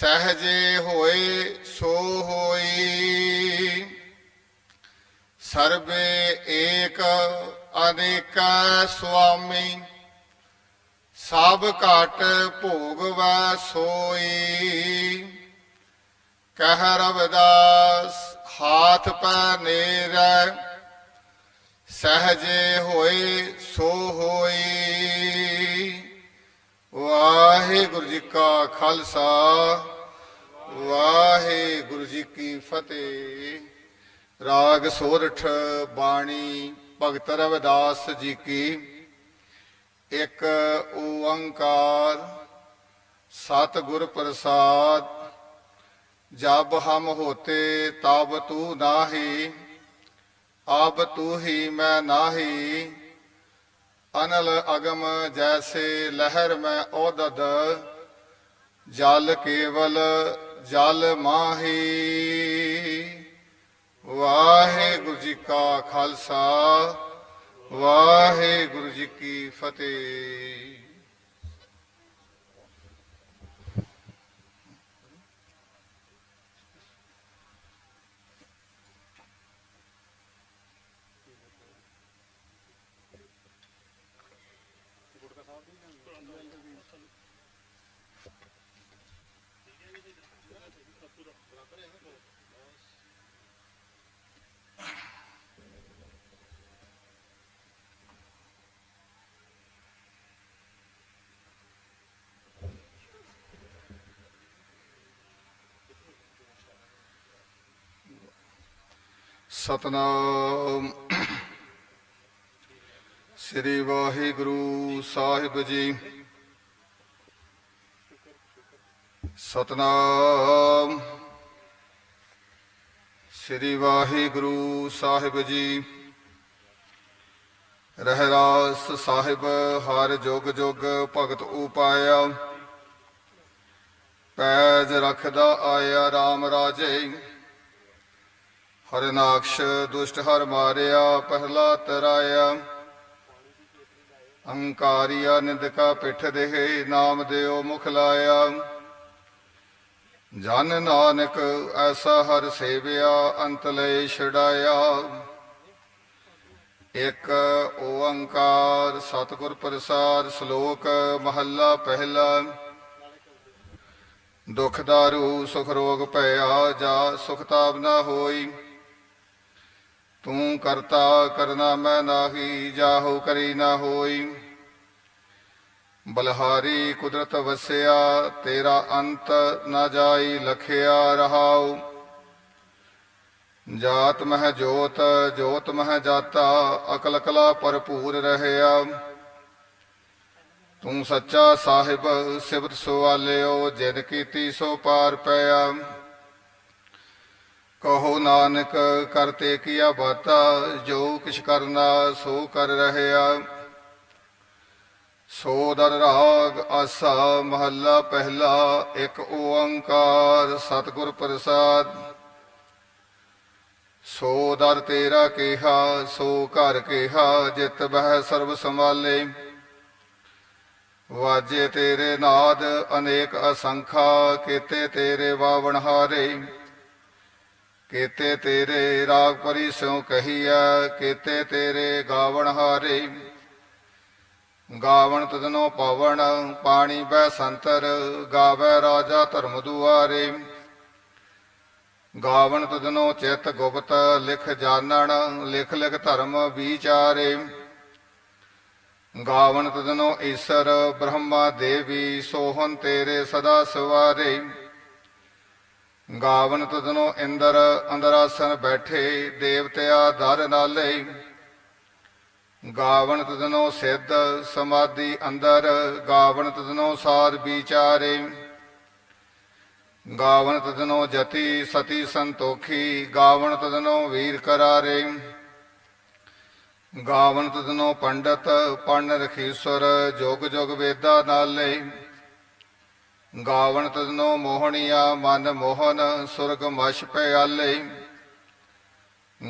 ਸਹਜੇ ਹੋਏ, ਸੋ ਹੋਈ। ਸਰਬੇ ਏਕ ਅਨੇਕਾ ਸੁਆਮੀ, ਸਭ ਘਟ ਭੋਗਵੈ ਸੋਈ। ਕਹਿ ਰਵਦਾਸ, ਹਾਥ ਪੈ ਨੇਰੈ, ਸਹਜੇ ਹੋਏ, ਸੋ ਹੋਈ। ਵਾਹਿਗੁਰੂ ਜੀ ਕਾ ਖਾਲਸਾ, ਵਾਹਿਗੁਰੂ ਜੀ ਕੀ ਫਤਿਹ। ਰਾਗ ਸੋਰਠ ਬਾਣੀ ਭਗਤ ਰਵਿਦਾਸ ਜੀ ਕੀ। ਇੱਕ ਓੰਕਾਰ ਸਤਿਗੁਰ ਪ੍ਰਸਾਦ, ਜਬ ਹਮ ਹੋਤੇ ਤਬ ਤੂ ਨਾਹੀ ਆਬ ਤੂ ਹੀ ਮੈਂ ਨਾਹੀ। ਅਨਲ ਅਗਮ ਜੈਸੇ ਲਹਿਰ ਮੈਂ ਔਦਦ ਜਲ ਕੇਵਲ ਜਲ ਮਾਹੀ। ਵਾਹਿਗੁਰੂ ਜੀ ਕਾ ਖਾਲਸਾ, ਵਾਹਿਗੁਰੂ ਜੀ ਕੀ ਫਤਿਹ। ਸਤਨਾਮ। ਸ੍ਰੀ ਵਾਹਿਗੁਰੂ ਸਾਹਿਬ ਜੀ। ਸਤਨਾਮ। ਸ੍ਰੀ ਵਾਹਿਗੁਰੂ ਸਾਹਿਬ ਜੀ। ਰਹਿਰਾਸ ਸਾਹਿਬ, ਹਰ ਜੁਗ ਜੁਗ ਭਗਤ ਉਪਾਇਆ। ਪੈਜ ਰੱਖਦਾ ਆਇਆ RAM ਰਾਜੇ। ਹਰਨਾਕਸ਼ ਦੁਸ਼ਟ ਹਰ ਮਾਰਿਆ, ਪਹਿਲਾ ਤਰਾਇਆ। ਅਹੰਕਾਰੀਆ ਨਿੰਦਕਾ ਪਿੱਠ ਦੇਹ, ਨਾਮ ਦਿਓ ਮੁਖ ਲਾਇਆ। ਜਨ ਨਾਨਕ ਐਸਾ ਹਰ ਸੇਵਿਆ, ਅੰਤ ਲੈ ਛਡਾਇਆ। ਇਕ ਓੰਕਾਰ ਸਤਿਗੁਰ ਪ੍ਰਸਾਦ ਸ਼ਲੋਕ ਮਹੱਲਾ ਪਹਿਲਾ। ਦੁਖ ਦਾਰੂ ਸੁਖ ਰੋਗ ਭਇਆ, ਜਾ ਸੁਖ ਤਾਪ ਨਾ ਹੋਈ। ਤੂੰ ਕਰਤਾ, ਕਰਨਾ ਮੈਂ ਨਾਹੀ, ਜਾਹੋ ਕਰੀ ਨਾ ਹੋਈ। ਬਲਹਾਰੀ ਕੁਦਰਤ ਵਸਿਆ, ਤੇਰਾ ਅੰਤ ਨਾ ਜਾਈ, ਲਖਿਆ ਰਹਾਉ। ਜਾਤ ਮਹਿ ਜੋਤ ਜੋਤ ਮਹਿ ਜਾਤਾ, ਅਕਲ ਕਲਾ ਭਰਪੂਰ ਰਹਿਆ। ਤੂੰ ਸੱਚਾ ਸਾਹਿਬ, ਸਿਵਤ ਸੁਆਲਿਓ, ਜਿਨ ਕੀਤੀ ਸੋ ਪਾਰ ਪਿਆ। ਕਹੋ ਨਾਨਕ ਕਰਤੇ ਕੀਆ ਬਾਤਾ, ਜੋ ਕਿਛ ਕਰਨਾ ਸੋ ਕਰ ਰਹਿਆ। ਸੋ ਦਰ ਰਾਗ ਆਸਾ, ਮਹੱਲਾ ਪਹਿਲਾ, ਇੱਕ ਓੰਕਾਰ, ਸਤਿਗੁਰ ਪ੍ਰਸਾਦ। ਸੋ ਦਰ ਤੇਰਾ ਕਿਹਾ, ਸੋ ਘਰ ਕਿਹਾ, ਜਿਤ ਬਹਿ ਸਰਬ ਸੰਭਾਲੇ। ਵਾਜੇ ਤੇਰੇ ਨਾਦ, ਅਨੇਕ ਅਸੰਖਾ, ਕੀਤੇ ਤੇਰੇ ਵਾਵਣ ਹਾਰੇ। ਕੀਤੇ ਤੇਰੇ ਰਾਗ ਪਰੀ ਸਿਉ ਕਹੀਐ, ਕੀਤੇ ਤੇਰੇ ਗਾਵਣ ਹਾਰੇ। ਗਾਵਣ ਤਦਨੋ ਪਵਨ ਪਾਣੀ ਬੈ ਸੰਤਰ, ਗਾਵੇ ਰਾਜਾ ਧਰਮ ਦੁਆਰੇ। ਗਾਵਣ ਤਦਨੋ ਚਿਤ ਗੁਪਤ, ਲਿਖ ਜਾਣਨ, ਲਿਖ ਲਿਖ ਧਰਮ ਵਿਚਾਰੇ। ਗਾਵਣ ਤਦਨੋ ਈਸ਼ਰ, ਬ੍ਰਹਮਾ ਦੇਵੀ ਸੋਹਨ ਤੇਰੇ ਸਦਾ ਸਵਾਰੇ। ਗਾਵਨ ਤਦਨੋ ਇੰਦਰ ਅੰਦਰਾਸਨ ਬੈਠੇ, ਦੇਵਤਿਆ ਦਰ ਨਾਲੇ। ਗਾਵਨ ਤਦਨੋ ਸਿੱਧ, ਸਮਾਧੀ ਅੰਦਰ। ਗਾਵਨ ਤਦਨੋ ਸਾਧ ਵਿਚਾਰੇ। ਗਾਵਨ ਤਦਨੋ ਜਤੀ, ਸਤੀ ਸੰਤੋਖੀ। ਗਾਵਨ ਤਦਨੋ ਵੀਰ ਕਰਾਰੇ। ਗਾਵਨ ਤਦਨੋ ਪੰਡਤ, ਪਣ ਰਖੀਸਰ। ਜੋਗ ਜੋਗ ਵੇਦਾ ਨਾਲੇ। ਗਾਵਣ ਤਦਨੋ ਮੋਹਣੀਆ, ਮਨ ਮੋਹਨ, ਸੁਰਗ ਮਛ ਪਿਆਲੇ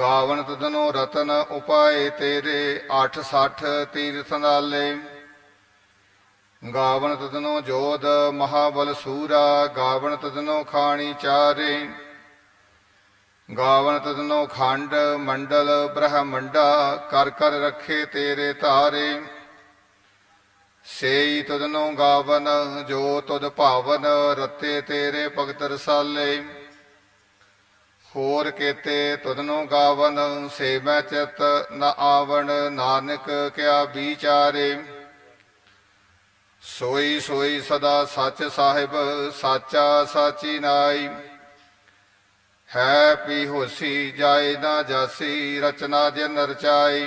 ਗਾਵਣ ਤਦਨੋ ਰਤਨ ਉਪਾਏ ਤੇਰੇ 860 ਤੀਰਥ ਨਾਲੇ। ਗਾਵਨ ਤਦਨੋ ਜੋਦ ਮਹਾਬਲ ਸੂਰਾ, ਗਾਵਣ ਤਦਨੋ ਖਾਣੀ ਚਾਰੇ। ਗਾਵਣ ਤਦਨੋ ਖੰਡ ਮੰਡਲ ਬ੍ਰਹਮੰਡਾ, ਕਰ ਕਰ ਰੱਖੇ ਤੇਰੇ ਧਾਰੇ ਸੇਈ ਤਦਨੋ ਗਾਵਨ, ਜੋ ਤੁਧ ਭਾਵਨ, ਰਤੇ ਤੇਰੇ ਭਗਤ ਰਸਾਲੇ। ਹੋਰ ਕੇਤੇ ਤੁਧਨੋ ਗਾਵਨ ਸੇ ਮੈਂ ਚਿਤ ਨ ਆਵਣ, ਨਾਨਕ ਕਿਆ ਵਿਚਾਰੇ। ਸੋਈ ਸੋਈ ਸਦਾ ਸੱਚ ਸਾਹਿਬ, ਸਾਚਾ ਸਾਚੀ ਨਾਈ। ਹੈ ਪੀ ਹੋਸੀ, ਜਾਏ ਨਾ ਜਾਸੀ, ਰਚਨਾ ਜਿਨ ਨਰਚਾਈ।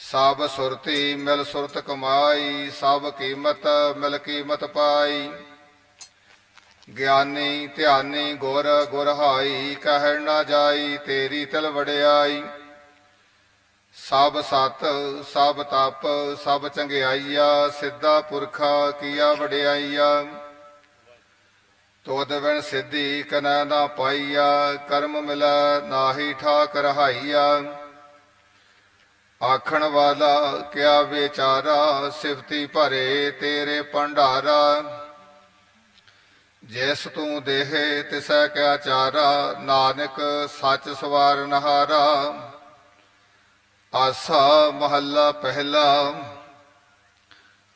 ਸਭ ਸੁਰਤੀ ਮਿਲ ਸੁਰਤ ਕਮਾਈ, ਸਭ ਕੀਮਤ ਮਿਲ ਕੀਮਤ ਪਾਈ। ਗਿਆਨੀ ਧਿਆਨੀ ਗੁਰ ਗੁਰ ਹਾਈ ਕਹਿਣ ਨਾ ਜਾਈ, ਤੇਰੀ ਤਿਲ ਵਡਿਆਈ। ਸਭ ਸਤ, ਸਭ ਤਪ, ਸਭ ਚੰਗਿਆਈਆ, ਸਿੱਧਾ ਪੁਰਖਾ ਕੀਆ ਵਡਿਆਈਆ। ਤੋਦ ਵਿਣ ਸਿੱਧੀ ਕਨੈ ਨਾ ਪਾਈਆ, ਕਰਮ ਮਿਲੈ ਨਾਹੀ ਠਾਕ ਰਹਾਈਆ ਆਖਣ ਵਾਲਾ, ਕਿਆ ਵਿਚਾਰਾ, ਸਿਫਤੀ ਭਰੇ ਤੇਰੇ ਭੰਡਾਰਾ। ਜਿਸ ਤੂੰ ਦੇਹੇ, ਤਿਸੈ ਕਿਆ ਚਾਰਾ ਨਾਨਕ ਸੱਚ ਸਵਾਰ ਨਹਾਰਾ। ਆਸਾ ਮਹੱਲਾ ਪਹਿਲਾ,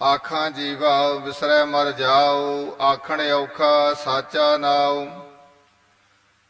ਆਖਾਂ ਜੀਵਾ, ਵਿਸਰੈ ਮਰ ਜਾਓ, ਆਖਣ ਔਖਾ ਸਾਚਾ ਨਾਉ।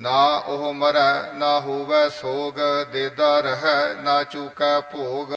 ਨਾ ਉਹ ਮਰੈ ਨਾ ਹੋਵੇ ਸੋਗ ਦੇਦਾ ਰਹੈ ਨਾ ਚੂਕੈ ਭੋਗ।